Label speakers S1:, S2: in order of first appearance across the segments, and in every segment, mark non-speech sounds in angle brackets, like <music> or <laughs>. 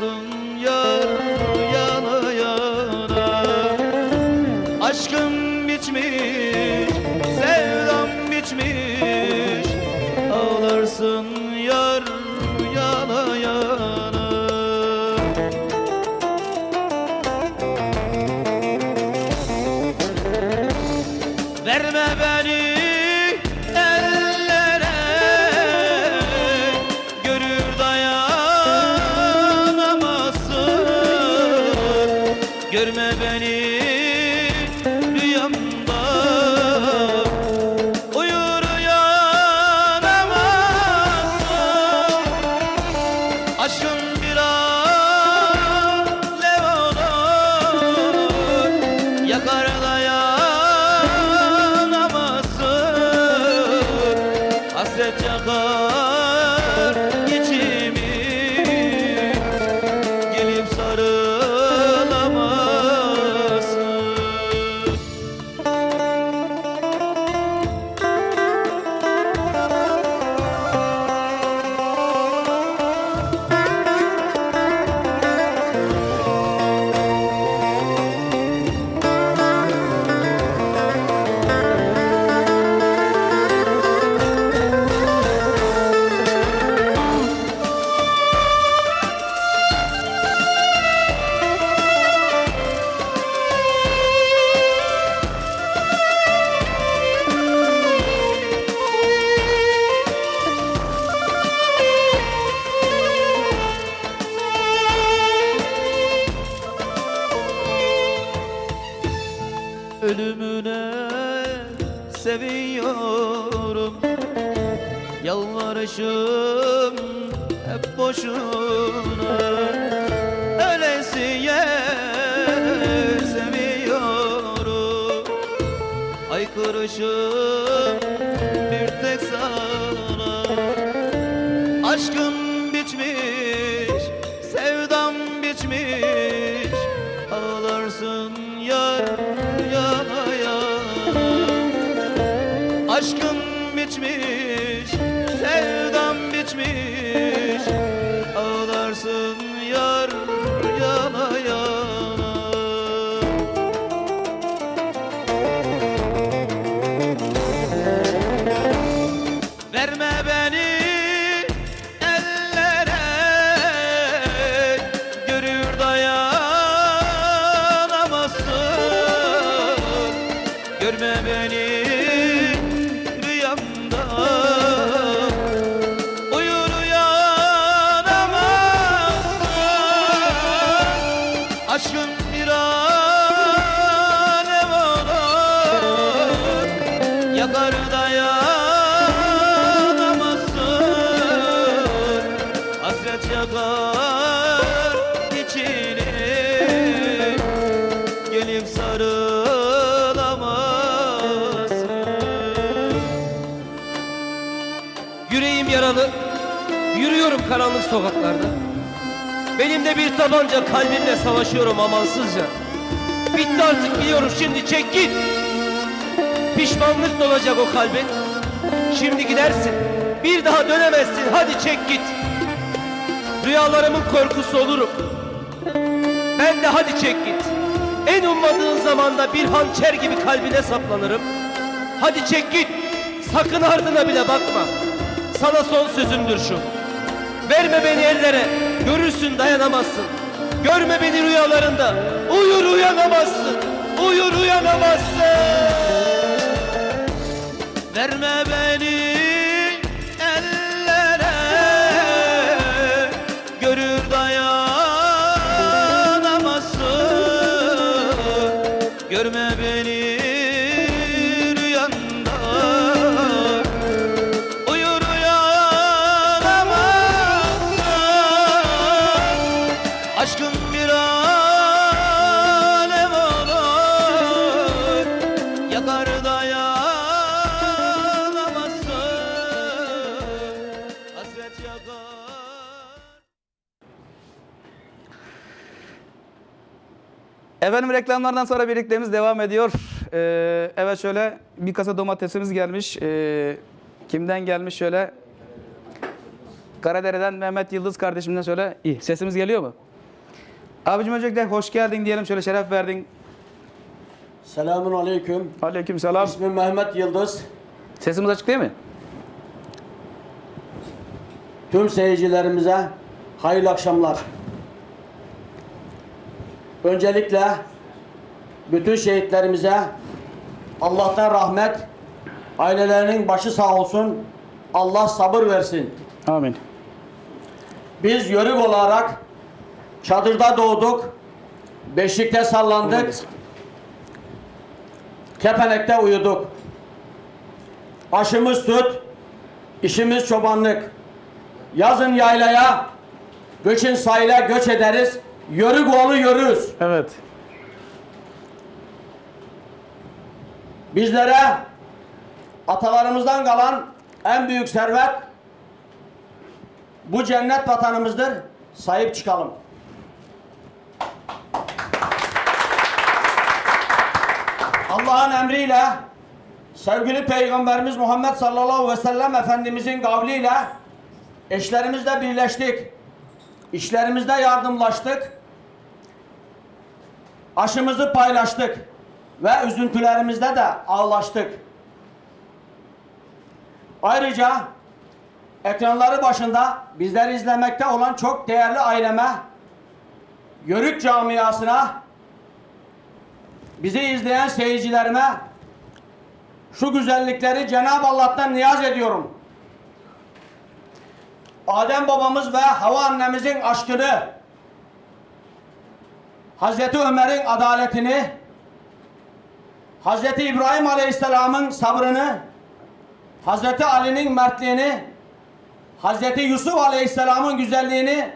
S1: olsun seviyorum. Yalvarışım hep boşuna. Ölesiye seviyorum Haykırışım bir tek sana. Aşkım Aşkım dayanamazsın Hasret yakar içini Gelip sarılamazsın
S2: Yüreğim yaralı, yürüyorum karanlık sokaklarda. Belimde bir tabanca, kalbimle savaşıyorum amansızca. Bitti artık biliyorum şimdi çek git. Pişmanlık dolacak o kalbin. Şimdi gidersin, bir daha dönemezsin hadi çek git. Rüyalarımın korkusu olurum. Ben de hadi çek git. En ummadığın zamanda bir hançer gibi kalbine saplanırım. Hadi çek git. Sakın ardına bile bakma. Sana son sözümdür şu. Verme beni ellere. Görürsün dayanamazsın. Görme beni rüyalarında. Uyur uyanamazsın. Uyur uyanamazsın.
S1: Verme beni
S3: Efendim reklamlardan sonra birlikteliğimiz devam ediyor. Ee, evet şöyle bir kasa domatesimiz gelmiş. Ee, kimden gelmiş şöyle? Karadere'den Mehmet Yıldız kardeşimden şöyle. İyi sesimiz geliyor mu? Abicim öncelikle hoş geldin diyelim şöyle şeref verdin.
S4: Selamun aleyküm.
S3: Aleyküm selam.
S4: İsmim Mehmet Yıldız.
S3: Sesimiz açık değil mi?
S4: Tüm seyircilerimize hayırlı akşamlar. Öncelikle bütün şehitlerimize Allah'tan rahmet, ailelerinin başı sağ olsun, Allah sabır versin.
S3: Amin.
S4: Biz yörük olarak çadırda doğduk, beşikte sallandık, kepenekte uyuduk. Aşımız süt, işimiz çobanlık. Yazın yaylaya, göçün sahile göç ederiz, yörük oğlu yürürüz.
S3: Evet.
S4: Bizlere atalarımızdan kalan en büyük servet bu cennet vatanımızdır. Sahip çıkalım. Allah'ın emriyle sevgili Peygamberimiz Muhammed sallallahu aleyhi ve sellem Efendimizin kavliyle eşlerimizle birleştik. İşlerimizde yardımlaştık. Aşımızı paylaştık ve üzüntülerimizde de ağlaştık. Ayrıca ekranları başında bizleri izlemekte olan çok değerli aileme, Yörük camiasına, bizi izleyen seyircilerime şu güzellikleri Cenab-ı Allah'tan niyaz ediyorum. Adem babamız ve Hava annemizin aşkını, Hazreti Ömer'in adaletini, Hazreti İbrahim Aleyhisselam'ın sabrını, Hazreti Ali'nin mertliğini, Hazreti Yusuf Aleyhisselam'ın güzelliğini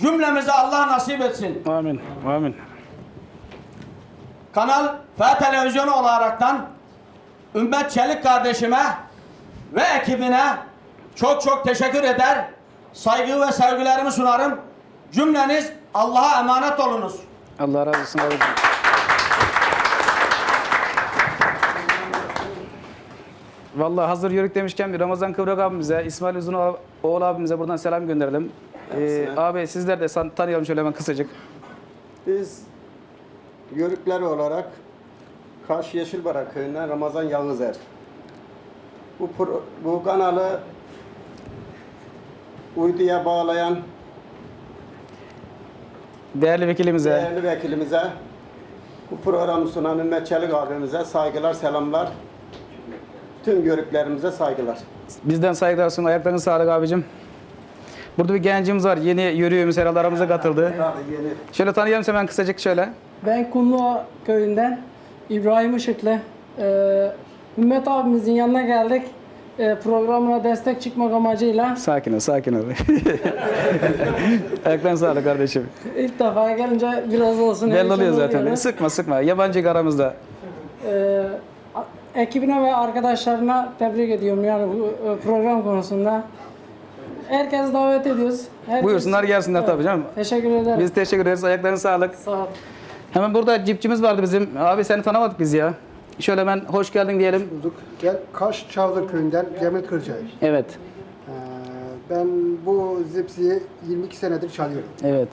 S4: cümlemize Allah nasip etsin.
S3: Amin. Amin.
S4: Kanal F Televizyonu olaraktan Ümmet Çelik kardeşime ve ekibine çok çok teşekkür eder. Saygı ve sevgilerimi sunarım. Cümleniz Allah'a emanet olunuz.
S3: Allah razı olsun abicim. Vallahi hazır yörük demişken bir Ramazan Kıvrak abimize, İsmail Uzun oğul abimize buradan selam gönderelim. Ee, abi sizler de san- tanıyalım şöyle hemen kısacık.
S5: Biz Yörükler olarak Kaş Yeşilbarak köyünden Ramazan Yağızer. Bu, pro- bu kanalı uyduya bağlayan
S3: Değerli vekilimize,
S5: değerli vekilimize, bu programı sunan Ümmet Çelik abimize saygılar, selamlar. Tüm Yörüklerimize saygılar.
S3: bizden saygılar sunun. Ayaklarına sağlık abicim. Burada bir gencimiz var. Yeni yürüyorumuz herhalde aramıza katıldı. Şöyle tanıyalım hemen kısacık şöyle.
S6: Ben Kumluğa köyünden İbrahim Işıklı. Ee, Ümmet abimizin yanına geldik. Ee, programına destek çıkmak amacıyla
S3: Sakin ol, sakin ol. <laughs> Ayaklarına sağlık kardeşim.
S6: ilk defa gelince biraz olsun
S3: Belli oluyor zaten.
S6: oluyoruz.
S3: Sıkma sıkma. Yabancı aramızda.
S6: Ee, ekibine ve arkadaşlarına tebrik ediyorum yani bu e, program konusunda. Herkes davet ediyoruz. Herkes-
S3: Buyursunlar gelsinler tabii canım.
S6: Teşekkür ederim.
S3: Biz teşekkür ederiz. Ayaklarına sağlık.
S6: Sağ ol.
S3: Hemen burada cipçimiz vardı bizim. Abi seni tanımadık biz ya. Şöyle hemen hoş geldin diyelim.
S7: bulduk. Ben Kaş Çavdır köyünden Cemil Kırcay.
S3: Evet.
S7: Ee, ben bu zipsiyi 22 senedir çalıyorum.
S3: Evet.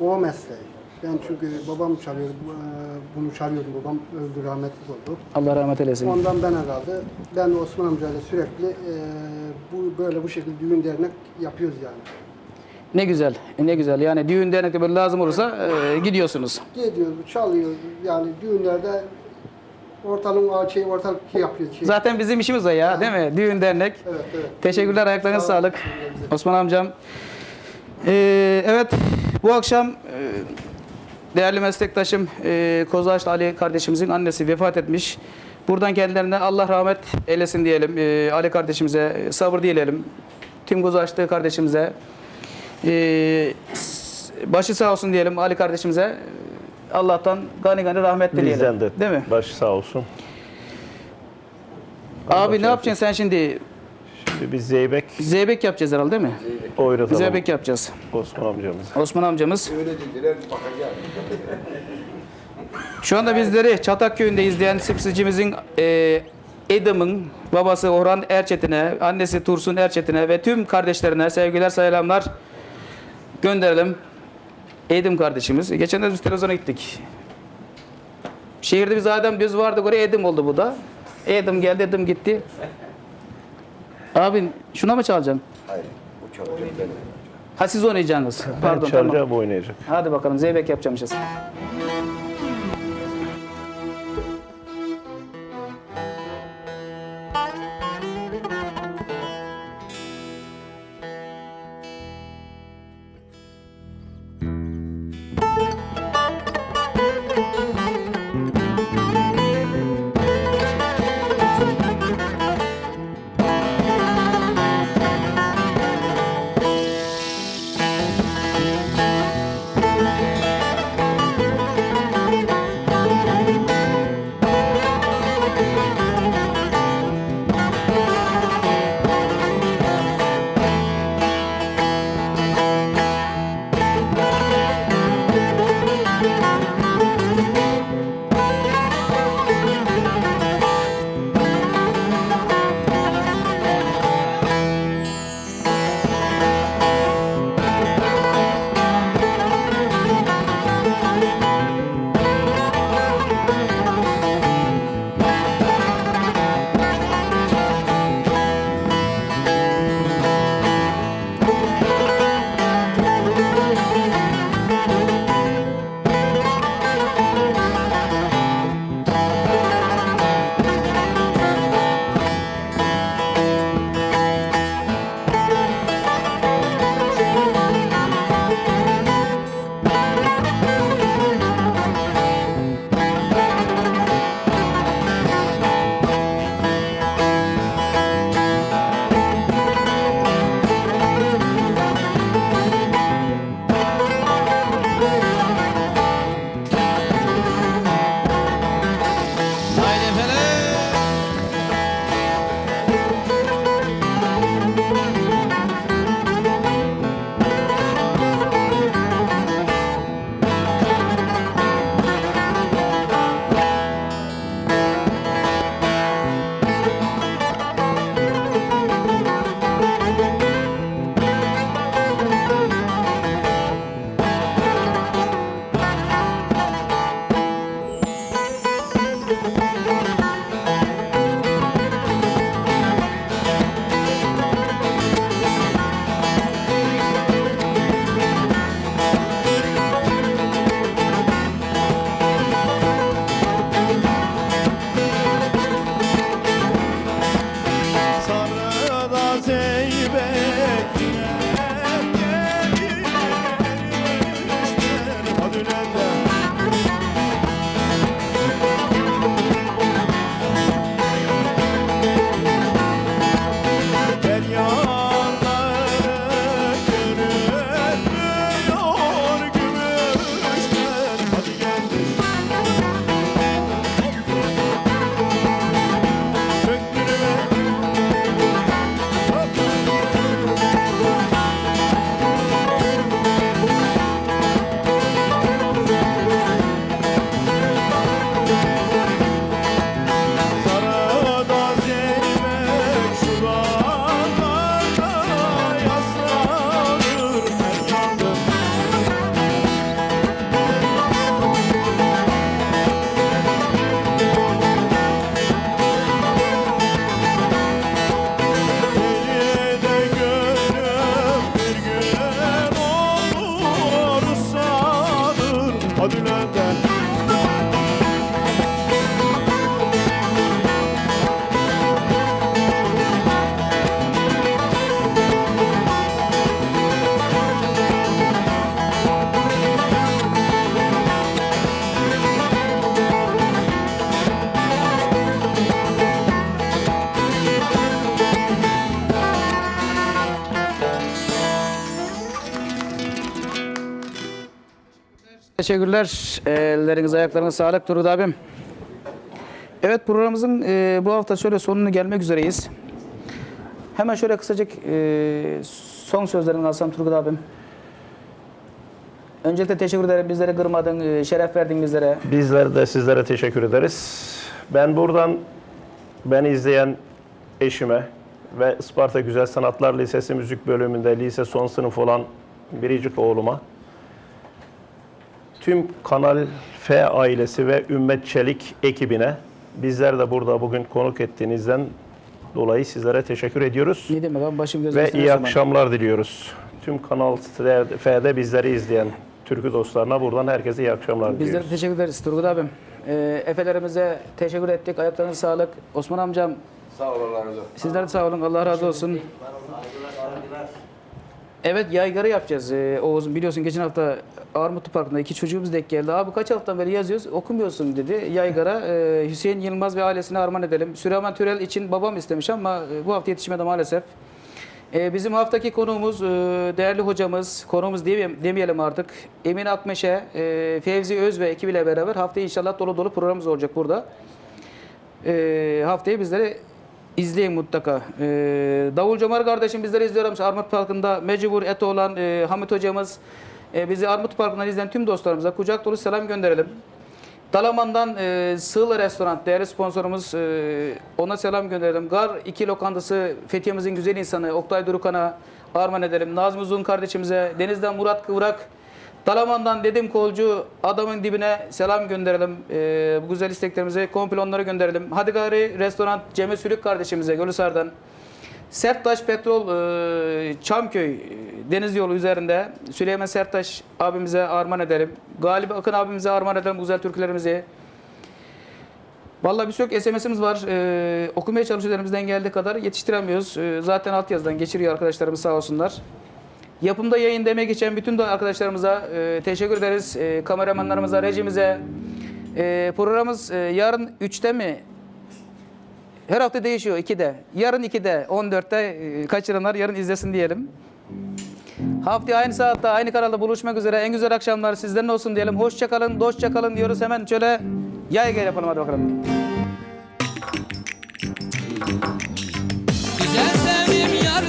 S7: O mesleği. Ben çünkü babam çalıyordu, e, bunu çalıyordu. Babam öldü, rahmetli oldu.
S3: Allah rahmet eylesin.
S7: Ondan ben herhalde, ben Osman amcayla sürekli e, bu böyle bu şekilde düğün dernek yapıyoruz yani.
S3: Ne güzel. Ne güzel. Yani düğün dernekte böyle lazım olursa e, gidiyorsunuz.
S7: Gidiyoruz, çalıyoruz. Yani düğünlerde ortalığın şey ortalık yapıyoruz. Şey.
S3: Zaten bizim işimiz o ya, değil mi? Düğün dernek.
S7: Evet, evet.
S3: Teşekkürler, ayaklarına
S7: Sağ olun.
S3: sağlık. Osman amcam. Ee, evet, bu akşam e, değerli meslektaşım e, Kozağaçlı Ali kardeşimizin annesi vefat etmiş. Buradan kendilerine Allah rahmet eylesin diyelim. E, Ali kardeşimize e, sabır dileyelim. Tüm Kozağaçlı kardeşimize e, başı sağ olsun diyelim Ali kardeşimize. Allah'tan gani gani rahmet dileyelim.
S8: Bizden de.
S3: Değil mi?
S8: Başı sağ olsun.
S3: Abi ne yapacaksın sen şimdi?
S8: Şimdi biz Zeybek
S3: Zeybek yapacağız herhalde değil mi?
S8: oynatalım.
S3: Zeybek yapacağız.
S8: Osman amcamız.
S3: Osman amcamız. Şu anda bizleri Çatak Köyü'nde izleyen sipsicimizin e, Edim'in babası Orhan Erçetin'e, annesi Tursun Erçetin'e ve tüm kardeşlerine sevgiler selamlar gönderelim. Edim kardeşimiz. Geçen de biz televizyona gittik. Şehirde biz adam biz vardık oraya Edim oldu bu da. Edim geldi Edim gitti. Abi şuna mı çalacaksın?
S9: Hayır, bu çalacak benim.
S3: Ha siz oynayacaksınız.
S8: Ben
S3: Pardon tamam.
S8: çalacağım bu oynayacak.
S3: Hadi bakalım Zeybek yapacağımız.
S10: Haydi
S3: Teşekkürler. Elleriniz ayaklarınız sağlık Turgut abim. Evet programımızın e, bu hafta şöyle sonuna gelmek üzereyiz. Hemen şöyle kısacık e, son sözlerini alsam Turgut abim. Öncelikle teşekkür ederim. Bizleri kırmadın, e, şeref verdin bizlere.
S8: Bizler de sizlere teşekkür ederiz. Ben buradan beni izleyen eşime ve Isparta Güzel Sanatlar Lisesi Müzik Bölümünde lise son sınıf olan biricik oğluma, tüm Kanal F ailesi ve Ümmet Çelik ekibine bizler de burada bugün konuk ettiğinizden dolayı sizlere teşekkür ediyoruz.
S3: Ne demek abi başım gözüm
S8: Ve iyi
S3: zaman.
S8: akşamlar diliyoruz. Tüm Kanal F'de bizleri izleyen türkü dostlarına buradan herkese iyi akşamlar
S3: Bizlere
S8: diliyoruz.
S3: teşekkür ederiz Turgut abim. E, efelerimize teşekkür ettik. Ayaklarınıza sağlık. Osman amcam. Sağ olun. Sizler de sağ olun. Allah razı olsun. Evet yaygara yapacağız. Ee, Oğuz biliyorsun geçen hafta Armutlu Parkı'nda iki çocuğumuz denk geldi. Abi kaç haftadan beri yazıyoruz okumuyorsun dedi. Yaygara e, Hüseyin Yılmaz ve ailesine armağan edelim. Süleyman Türel için babam istemiş ama e, bu hafta yetişmedi maalesef. E, bizim haftaki konuğumuz değerli hocamız, konuğumuz demeyelim, artık. Emin Akmeşe, Fevzi Öz ve ekibiyle beraber haftaya inşallah dolu dolu programımız olacak burada. Haftayı bizleri izleyin mutlaka. E, Davul Cömer kardeşim bizleri izliyormuş Armut Parkı'nda mecbur et olan Hamit hocamız. E, bizi Armut Parkı'ndan izleyen tüm dostlarımıza kucak dolu selam gönderelim. Dalaman'dan e, Sığla Restoran değerli sponsorumuz e, ona selam gönderelim. Gar 2 lokantası Fethiye'mizin güzel insanı Oktay Durukan'a armağan edelim. Nazım Uzun kardeşimize, Deniz'den Murat Kıvrak, Dalaman'dan Dedim Kolcu adamın dibine selam gönderelim. E, bu güzel isteklerimizi komple onlara gönderelim. Hadi gari restoran Cemil Sülük kardeşimize Gölüsar'dan. Serttaş Petrol e, Çamköy e, deniz yolu üzerinde Süleyman Serttaş abimize armağan edelim. Galip Akın abimize armağan edelim güzel türkülerimizi. Vallahi birçok SMS'imiz var. E, okumaya çalışıyoruz geldiği kadar yetiştiremiyoruz. E, zaten altyazıdan geçiriyor arkadaşlarımız sağ olsunlar. Yapımda yayın demek geçen bütün de arkadaşlarımıza teşekkür ederiz. E, kameramanlarımıza, rejimize. Programımız yarın 3'te mi her hafta değişiyor 2'de. Yarın 2'de, 14'te e, kaçıranlar yarın izlesin diyelim. Haftaya aynı saatte aynı kanalda buluşmak üzere. En güzel akşamlar sizlerin olsun diyelim. Hoşça kalın, dostça kalın diyoruz. Hemen şöyle yay gel yapalım hadi bakalım.
S1: Güzel sevdim yar